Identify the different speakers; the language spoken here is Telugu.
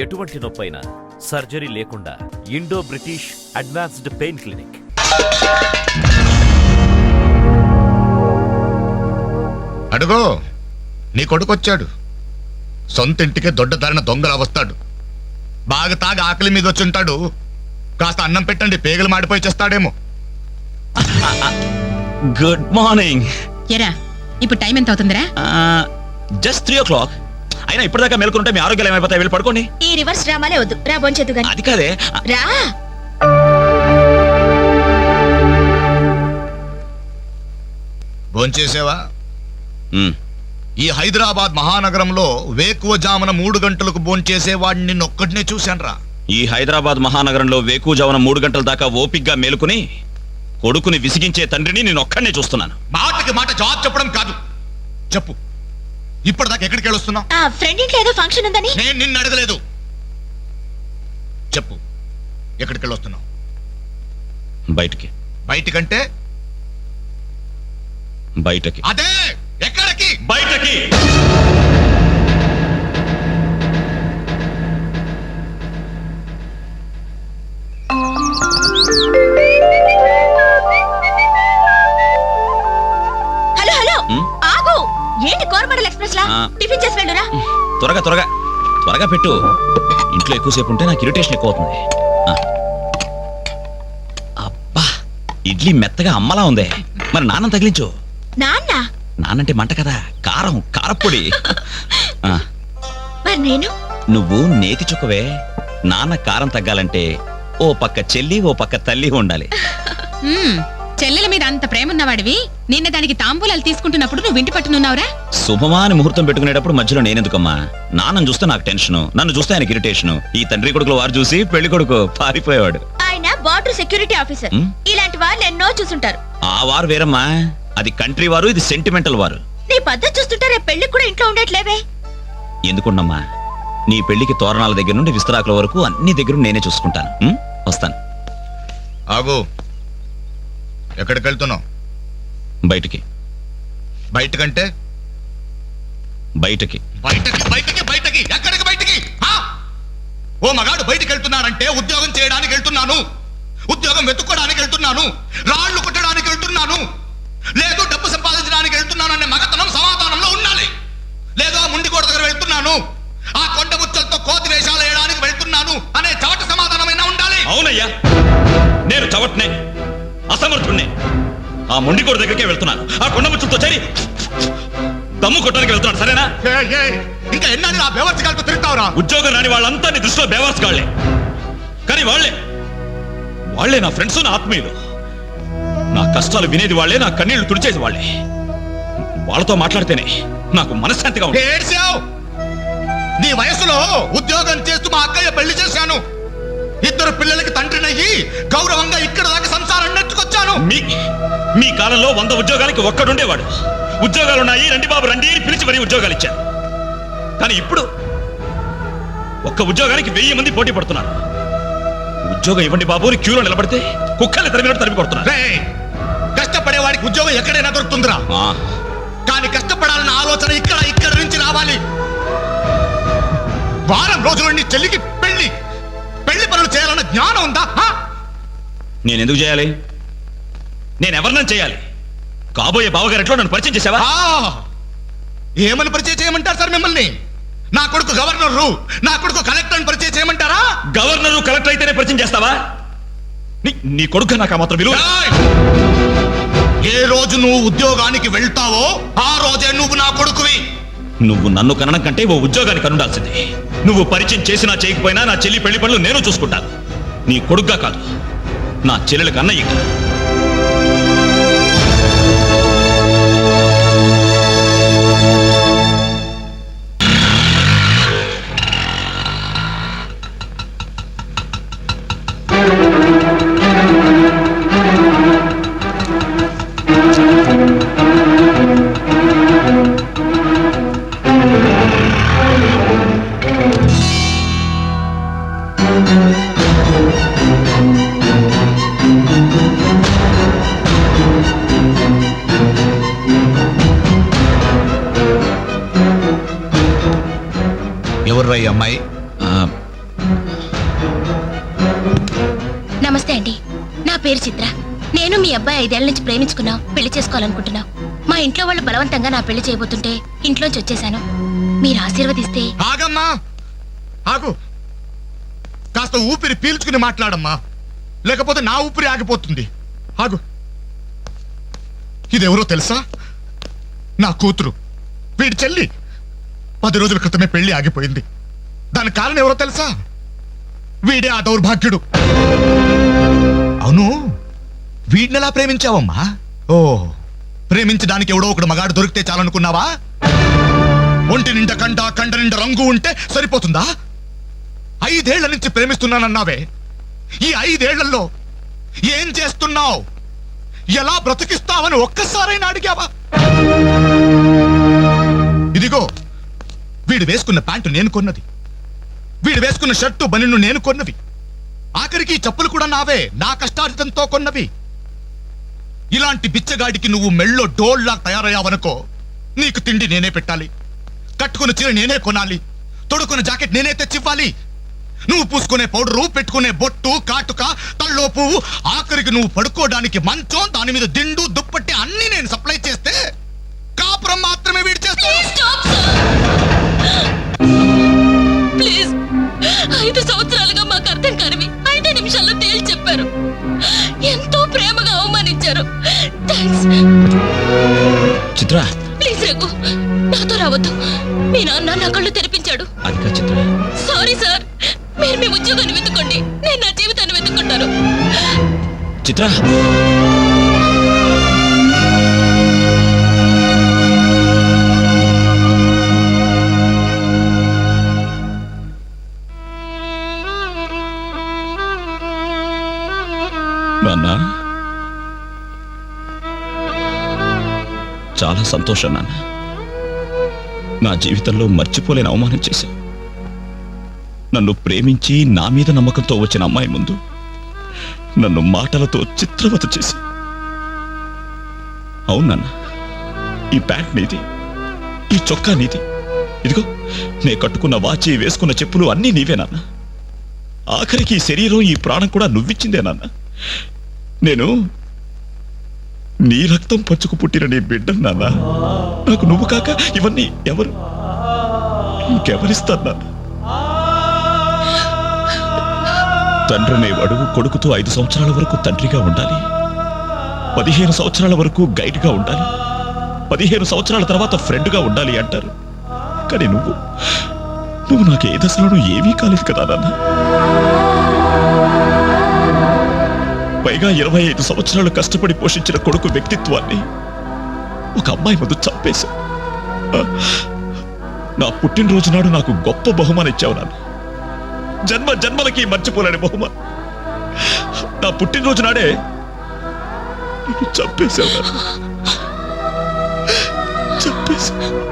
Speaker 1: ఎటువంటి నొప్పైనా సర్జరీ లేకుండా Indo British advanced pain clinic.
Speaker 2: అడుగో నీ కొడుకొచ్చాడు. సొంత ఇంటికే దొడ్డదారిన దొంగలా వస్తాడు. బాగా తాగి ఆకలి మీద వచ్చి ఉంటాడు. కాస్త అన్నం పెట్టండి పేగలు మాడిపోయి చేస్తాడేమో.
Speaker 3: Good morning.
Speaker 4: ఎరా ఇప్పుడు టైం ఎంత అవుతుందిరా
Speaker 3: జస్ట్ త్రీ ఓ క్లాక్. అయినా ఇప్పటిదాకా మేల్కొంటే మీ ఆరోగ్యాలు ఏమైపోతాయి? వెళ్ళి పడుకోండి.
Speaker 5: ఈ రివర్స్ డ్రామాలే వద్దు. రా బొంచెద్దు గాని.
Speaker 3: అది కాదే.
Speaker 5: రా.
Speaker 2: భోంచేసేవా ఈ హైదరాబాద్ మహానగరంలో వేకువ జామున మూడు గంటలకు భోంచేసేవాడిని నిన్నొక్కడినే చూశానురా
Speaker 3: ఈ హైదరాబాద్ మహానగరంలో వేకుజామున మూడు గంటల దాకా ఓపిగ్గా మేలుకుని కొడుకుని విసిగించే తండ్రిని నేను ఒక్కడనే చూస్తున్నాను.
Speaker 2: మాటకి మాట జవాబు చెప్పడం కాదు. చెప్పు. ఇప్పటిదాకా ఎక్కడికి వెళ్ళొస్తున్నావు?
Speaker 5: ఆ ఫ్రెండ్ ఇంట్లో ఏదో ఫంక్షన్ ఉందని.
Speaker 2: నేను నిన్ను అడగలేదు. చెప్పు ఎక్కడికి వెళ్ళొస్తున్నావు?
Speaker 3: బయటికి.
Speaker 2: బయటికంటే
Speaker 3: బయటకి.
Speaker 2: అదే ఎక్కడికి?
Speaker 3: బయటకి.
Speaker 5: Hello hello? ఏంటి కోరమండల్ ఎక్స్ప్రెస్ లా. టిఫిన్ చేసి వెళ్ళురా.
Speaker 3: త్వరగా త్వరగా. త్వరగా పెట్టు. ఇంట్లో ఎక్కువసేపు ఉంటే నాకు ఇరిటేషన్ ఎక్కువ అవుతుంది. అబ్బా ఇడ్లీ మెత్తగా అమ్మలా ఉంది. మరి నాన్న తగిలించు.
Speaker 5: నాన్న?
Speaker 3: నానంటే మంట కదా. కారం కారప్పొడి. ఆ,
Speaker 5: మరి నేను?
Speaker 3: నువ్వు నేతి చుక్కవే. నాన్న కారం తగ్గాలంటే ఓ పక్క చెల్లి ఓ పక్క తల్లి ఉండాలి.
Speaker 4: చెల్లెల మీద అంత ప్రేమ ఉన్నవాడివి నిన్న దానికి తాంబూలాలు తీసుకుంటున్నప్పుడు నువ్వు ఇంటి పట్టునున్నావురా?
Speaker 3: శుభమా అని ముహూర్తం పెట్టుకునేటప్పుడు మధ్యలో నేనెందుకమ్మా? నాన్నను చూస్తే నాకు టెన్షన్ నన్ను చూస్తే ఆయనకి ఇరిటేషన్. ఈ తండ్రి కొడుకులు వారు చూసి పెళ్ళి కొడుకు పారిపోయేవాడు.
Speaker 5: ఆయన బార్డర్ సెక్యూరిటీ ఆఫీసర్? ఇలాంటి వాళ్ళు ఎన్నో చూసుంటారు.
Speaker 3: ఆ వారు వేరమ్మా. అది కంట్రీ వారు ఇది సెంటిమెంటల్ వారు.
Speaker 5: నీ పద్ధతి చూస్తుంటే రేపు పెళ్ళికి కూడా ఇంట్లో ఉండట్లేవే.
Speaker 3: ఎందుకుండమ్మా? నీ పెళ్ళికి తోరణాల దగ్గర నుండి విస్తరాకుల వరకు అన్ని దగ్గర నేనే చూసుకుంటాను? వస్తాను.
Speaker 2: ఆగు. ఎక్కడికి వెళ్తున్నావు?
Speaker 3: బయటికి.
Speaker 2: బయటకంటే?
Speaker 3: బయటికి.
Speaker 2: బయటకి బయటకి బయటకి. ఎక్కడికి బయటకి? ఆ? ఓ మగాడు బయటికి వెళ్తున్నానంటే ఉద్యోగం చేయడానికి వెళ్తున్నాను. ఉద్యోగం వెతుక్కోడానికి వెళ్తున్నాను. రాళ్ళు కొట్టడానికి వెళ్తున్నాను. లేదు డబ్బు సంపాదించడానికి వెళ్తున్నాను అనే మగతనం సమాధానంలో ఉండాలి. లేదు ఆ ముండి కోట దగ్గర వెళ్తున్నాను. ఆ కొండ ముచ్చలతో కోతి వేషాలు వేయడానికి వెళ్తున్నాను అనే చవట సమాధానమైనా ఉండాలి.
Speaker 3: అవునయ్యా. నేను చవట్నే. అసమర్థుణ్ణే. ఆ మొండికోడు దగ్గరికే వెళ్తున్నాను. ఆ కొండ ముచ్చులతో చేరి దమ్ము కొట్టడానికి వెళ్తున్నాను సరేనా?
Speaker 2: ఇంకా ఎన్నాళ్ళు ఆ బెవర్చకాలతో తిరుగుతావురా?
Speaker 3: ఉద్యోగం రాని వాళ్ళంతా నీ దృష్టిలో బేవర్స్ కాళ్ళే కానీ వాళ్ళే. వాళ్ళే నా ఫ్రెండ్స్ నా ఆత్మీయులు. నా కష్టాలు వినేది వాళ్ళే నా కన్నీళ్ళు తుడిచేది వాళ్ళే. వాళ్ళతో మాట్లాడితేనే నాకు మనశ్శాంతిగా
Speaker 2: ఏడ్చావు? నీ వయసులో ఉద్యోగం చేస్తూ మా అక్కయ్య పెళ్ళి చేశాను. ఇద్దరు పిల్లలకి తండ్రినయ్యి గౌరవంగా ఇక్కడ దాకా సంసారం నెట్టుకొచ్చాను.
Speaker 3: మీ మీ కాలంలో వంద ఉద్యోగాలకి ఒక్కడుండేవాడు. ఉద్యోగాలున్నాయి రండి బాబు రండి అని పిలిచి మరీ ఉద్యోగాలు ఇచ్చారు కానీ ఇప్పుడు ఒక్క ఉద్యోగానికి వెయ్యి మంది పోటీ పడుతున్నారు. ఉద్యోగం ఇవ్వండి బాబు అని క్యూలో నిలబడితే కుక్కల్ని తరిమినట్టు తరిమి కొడుతున్నారు.
Speaker 2: కష్టపడేవాడికి ఉద్యోగం ఎక్కడైనా దొరుకుతుందిరా. కానీ కష్టపడాలన్న ఆలోచన ఇక్కడ ఇక్కడ నుంచి రావాలి. వారం రోజుల నుండి చెల్లికి పెళ్ళి పనులు చేయాలన్న జ్ఞానం ఉందా?
Speaker 3: నేను ఎందుకు చేయాలి? నేను ఎవరినైనా చేయాలి? కాబోయే బావగారిట్లో నన్ను పరిచయం చేసావా
Speaker 2: ఏమని పరిచయం చేయమంటారు సార్ మిమ్మల్ని? నా కొడుకు గవర్నరు నా కొడుకు కలెక్టర్ పరిచయం చేయమంటారా?
Speaker 3: గవర్నరు కలెక్టర్ అయితేనే పరిచయం చేస్తావా? నీ- నీ కొడుకు నాకు ఆ మాత్రం విలువ!
Speaker 2: ఏ రోజు నువ్వు ఉద్యోగానికి వెళ్తావో ఆ రోజే నువ్వు నా కొడుకువి.
Speaker 3: నువ్వు నన్ను కనడం కంటే ఓ ఉద్యోగానికి అనుండాల్సిందే నువ్వు పరిచయం చేసినా చేయకపోయినా నా చెల్లి పెళ్ళి పనులు నేను చూసుకుంటాను. నీ కొడుగ్గా కాదు నా చెల్లెలకు అన్నయ్యగా.
Speaker 5: నమస్తే అండి. నా పేరు చిత్ర. నేను మీ అబ్బాయి ఐదేళ్ళ నుంచి ప్రేమించుకున్నాం పెళ్ళి చేసుకోవాలనుకుంటున్నాం. మా ఇంట్లో వాళ్ళు బలవంతంగా నా పెళ్ళి చేయబోతుంటే ఇంట్లోంచి వచ్చేసాను మీరు ఆశీర్వదిస్తే
Speaker 2: ఆగమ్మా! ఆగు! కాస్త ఊపిరి పీల్చుకుని మాట్లాడమ్మా. లేకపోతే నా ఊపిరి ఆగిపోతుంది. ఆగు. ఇదెవరో తెలుసా? నా కూతురు. వీడి చెల్లి. పది రోజుల క్రితమే పెళ్ళి ఆగిపోయింది. దానికి కారణం ఎవరో తెలుసా? వీడే ఆ దౌర్భాగ్యుడు. అవును. వీడినెలా ప్రేమించావమ్మా? ఓ ప్రేమించడానికి ఎవడో ఒకడు మగాడు దొరికితే చాలనుకున్నావా? ఒంటి నిండా కంట కండ నిండా రంగు ఉంటే సరిపోతుందా? ఐదేళ్ళ నుంచి ప్రేమిస్తున్నానన్నావే. ఈ ఐదేళ్ళలో ఏం చేస్తున్నావు? ఎలా బ్రతికిస్తావని ఒక్కసారైనా అడిగావా? ఇదిగో వీడు వేసుకున్న ప్యాంటు నేను కొన్నది. వీడు వేసుకున్న షర్టు బనిను నేను కొన్నవి ఆఖరికి చెప్పులు కూడా నావే నా కష్టార్జితంతో కొన్నవి. ఇలాంటి బిచ్చగాడికి నువ్వు మెళ్ళో డోల్లా తయారయ్యావనుకో నీకు తిండి నేనే పెట్టాలి. కట్టుకున్న చీర నేనే కొనాలి. తొడుకున్న జాకెట్ నేనే తెచ్చివ్వాలి. నువ్వు పూసుకునే పౌడరు పెట్టుకునే బొట్టు కాటుక తల్లో పువ్వు ఆఖరికి నువ్వు పడుకోవడానికి మంచం దాని మీద దిండు దుప్పట్టి అన్ని నేను సప్లై చేస్తే కాపురం మాత్రమే వీడి చేస్తాను.
Speaker 5: ప్లీజ్ ఐదు సంవత్సరాలుగా మాకు అర్థం కానివి. ఐదు నిమిషాల్లో తేల్చి చెప్పారు. ఎంతో ప్రేమగా అవమానించారు.
Speaker 3: చిత్ర.
Speaker 5: ప్లీజ్ రఘు నాతో రావద్దు. మీ నాన్న నా కళ్ళు తెరిపించాడు.
Speaker 3: అది కాదు చిత్ర.
Speaker 5: సారీ సార్ మీ ఉద్యోగాన్ని వెతుక్కోండి. నేను నా జీవితాన్ని వెతుక్కుంటాను.
Speaker 3: చిత్ర! నాన్న! చాలా సంతోషం నాన్న. నా జీవితంలో మర్చిపోలేని అవమానం చేశాను నన్ను ప్రేమించి నా మీద నమ్మకంతో వచ్చిన అమ్మాయి ముందు నన్ను మాటలతో చిత్రవత చేసి. అవునన్న ఈ ప్యాంట్ నీది ఈ చొక్కా నీది. ఇదిగో నే కట్టుకున్న వాచి వేసుకున్న చెప్పులు అన్నీ నీవేనన్న ఆఖరికి ఈ శరీరం ఈ ప్రాణం కూడా నువ్విచ్చిందే నాన్న. నేను నీ రక్తం పచ్చుకు పుట్టిన నీ బిడ్డ నాన్న. నాకు నువ్వు కాక ఇవన్నీ ఎవరు? ఇంకెవరిస్తారు నాన్న? తండ్రి అనేవాడు కొడుకుతో ఐదు సంవత్సరాల వరకు తండ్రిగా ఉండాలి. పదిహేను సంవత్సరాల వరకు గైడ్గా ఉండాలి. పదిహేను సంవత్సరాల తర్వాత ఫ్రెండ్గా ఉండాలి అంటారు. కానీ నువ్వు నువ్వు నాకు ఏ దశలోనూ ఏమీ కాలేదు కదా నాన్న. పైగా ఇరవై ఐదు సంవత్సరాలు కష్టపడి పోషించిన కొడుకు వ్యక్తిత్వాన్ని ఒక అమ్మాయి ముందు చంపేశా నా పుట్టినరోజు నాడు నాకు గొప్ప బహుమానం ఇచ్చావు నాన్న. జన్మ జన్మలకి మర్చిపోలేని బహుమ. నా పుట్టినరోజు నాడే నన్ను చంపేశావు. చంపేశావు.